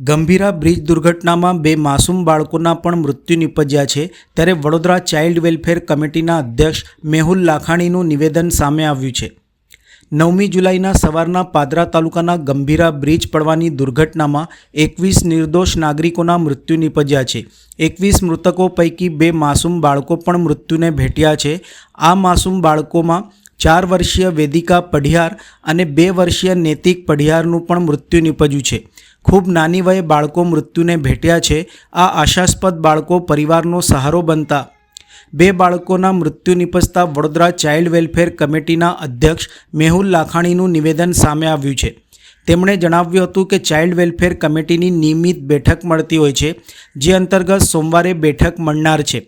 Gambhira bridge દુર્ઘટનામાં બે માસૂમ બાળકોના પણ મૃત્યુ નિપજ્યા છે. ત્યારે વડોદરા ચાઇલ્ડ વેલફેર કમિટીના અધ્યક્ષ મેહુલ લાખાણીનું નિવેદન સામે આવ્યું છે. નવમી જુલાઈના સવારના પાદરા તાલુકાના ગંભીરા બ્રિજ પડવાની દુર્ઘટનામાં એકવીસ નિર્દોષ નાગરિકોના મૃત્યુ નિપજ્યા છે. એકવીસ મૃતકો પૈકી બે માસૂમ બાળકો પણ મૃત્યુને ભેટ્યા છે. આ માસૂમ બાળકોમાં ચાર વર્ષીય વેદિકા પઢિયાર અને બે વર્ષીય નૈતિક પઢિયારનું પણ મૃત્યુ નિપજ્યું છે. ખૂબ નાની વયે બાળકો મૃત્યુને ભેટ્યા છે. આ આશાસ્પદ બાળકો પરિવારનો સહારો બનતા. બે બાળકોના મૃત્યુ નિપજતા વડોદરા ચાઇલ્ડ વેલફેર કમિટીના અધ્યક્ષ મેહુલ લાખાણીનું નિવેદન સામે આવ્યું છે. તેમણે જણાવ્યું હતું કે ચાઇલ્ડ વેલફેર કમિટીની નિયમિત બેઠક મળતી હોય છે, જે અંતર્ગત સોમવારે બેઠક મળનાર છે.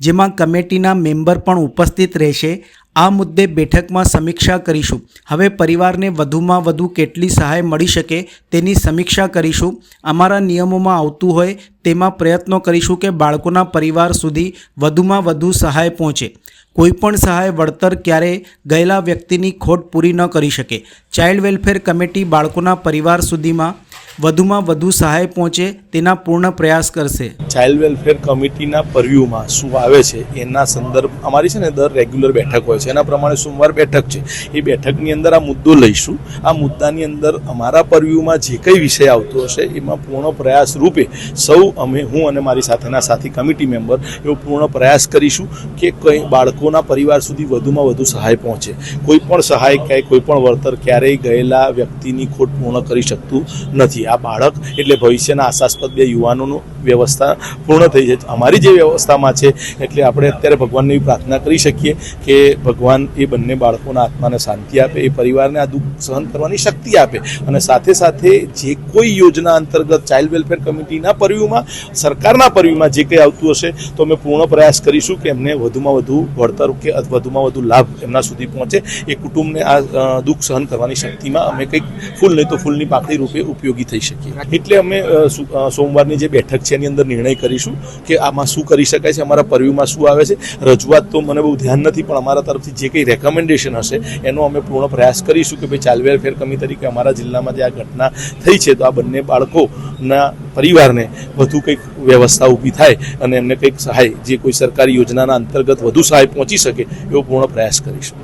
જેમાં કમિટીના મેમ્બર પણ ઉપસ્થિત રહેશે. આ મુદ્દે બેઠકમાં સમીક્ષા કરીશું. હવે પરિવારને વધુમાં વધુ કેટલી સહાય મળી શકે તેની સમીક્ષા કરીશું. અમારા નિયમોમાં આવતું હોય તેમાં પ્રયત્નો કરીશું કે બાળકોના પરિવાર સુધી વધુમાં વધુ સહાય પહોંચે. કોઈપણ સહાય વળતર ક્યારેય ગયેલા વ્યક્તિની ખોટ પૂરી ન કરી શકે. ચાઇલ્ડ વેલફેર કમિટી બાળકોના પરિવાર સુધીમાં વધુમાં વધુ સહાય પહોંચે તેના પૂર્ણ પ્રયાસ કરશે. ચાઇલ્ડ વેલફેર કમિટીના પરવ્યુમાં શું આવે છે, એના સંદર્ભ, અમારી છે ને દર રેગ્યુલર બેઠક હોય છે, એના પ્રમાણે સોમવાર બેઠક છે. એ બેઠકની અંદર આ મુદ્દો લઈશું. આ મુદ્દાની અંદર અમારા પરવ્યુમાં જે કંઈ વિષય આવતો હશે, એમાં પૂર્ણ પ્રયાસ રૂપે સૌ અમે, હું અને મારી સાથેના સાથી કમિટી મેમ્બર એવો પૂર્ણ પ્રયાસ કરીશું કે કંઈ બાળકોના પરિવાર સુધી વધુમાં વધુ સહાય પહોંચે. કોઈ પણ સહાય ક્યાંય, કોઈ પણ વળતર ક્યારેય ગયેલા વ્યક્તિની ખોટ પૂર્ણ કરી શકતું નથી. આ બાળક એટલે ભવિષ્યના આશાસ્પદ બે યુવાનોનું વ્યવસ્થા પૂર્ણ થઈ જાય. અમારી જે વ્યવસ્થામાં છે, એટલે આપણે અત્યારે ભગવાનની પ્રાર્થના કરી શકીએ કે ભગવાન એ બંને બાળકોના આત્માને શાંતિ આપે, એ પરિવારને આ દુઃખ સહન કરવાની શક્તિ આપે અને સાથે સાથે જે કોઈ યોજના અંતર્ગત ચાઇલ્ડ વેલફેર કમિટીના પરવ્યુમાં સરકારના પરવ્યુમાં જે કંઈ આવતું હશે, તો અમે પૂર્ણ પ્રયાસ કરીશું કે એમને વધુમાં વધુ વળતર કે વધુમાં વધુ લાભ એમના સુધી પહોંચે. એ કુટુંબને આ દુઃખ સહન કરવાની શક્તિમાં અમે કંઈક ફૂલ, નહીં તો ફૂલની પાકડી રૂપે ઉપયોગી થઈ શકીએ. એટલે અમે સોમવારની જે બેઠક છે એની અંદર નિર્ણય કરીશું કે આમાં શું કરી શકાય છે, અમારા પરવ્યુમાં શું આવે છે. રજૂઆત તો મને બહુ ધ્યાન નથી, પણ અમારા તરફથી જે કંઈ રેકમેન્ડેશન હશે, એનો અમે પૂર્ણ પ્રયાસ કરીશું કે ભાઈ ચાઇલ્ડ વેલફેર કમી તરીકે અમારા જિલ્લામાં જે આ ઘટના થઈ છે, તો આ બંને બાળકોના પરિવારને વધુ કંઈક વ્યવસ્થા ઊભી થાય અને એમને કંઈક સહાય, જે કોઈ સરકારી યોજનાના અંતર્ગત વધુ સહાય પહોંચી શકે એવો પૂર્ણ પ્રયાસ કરીશું.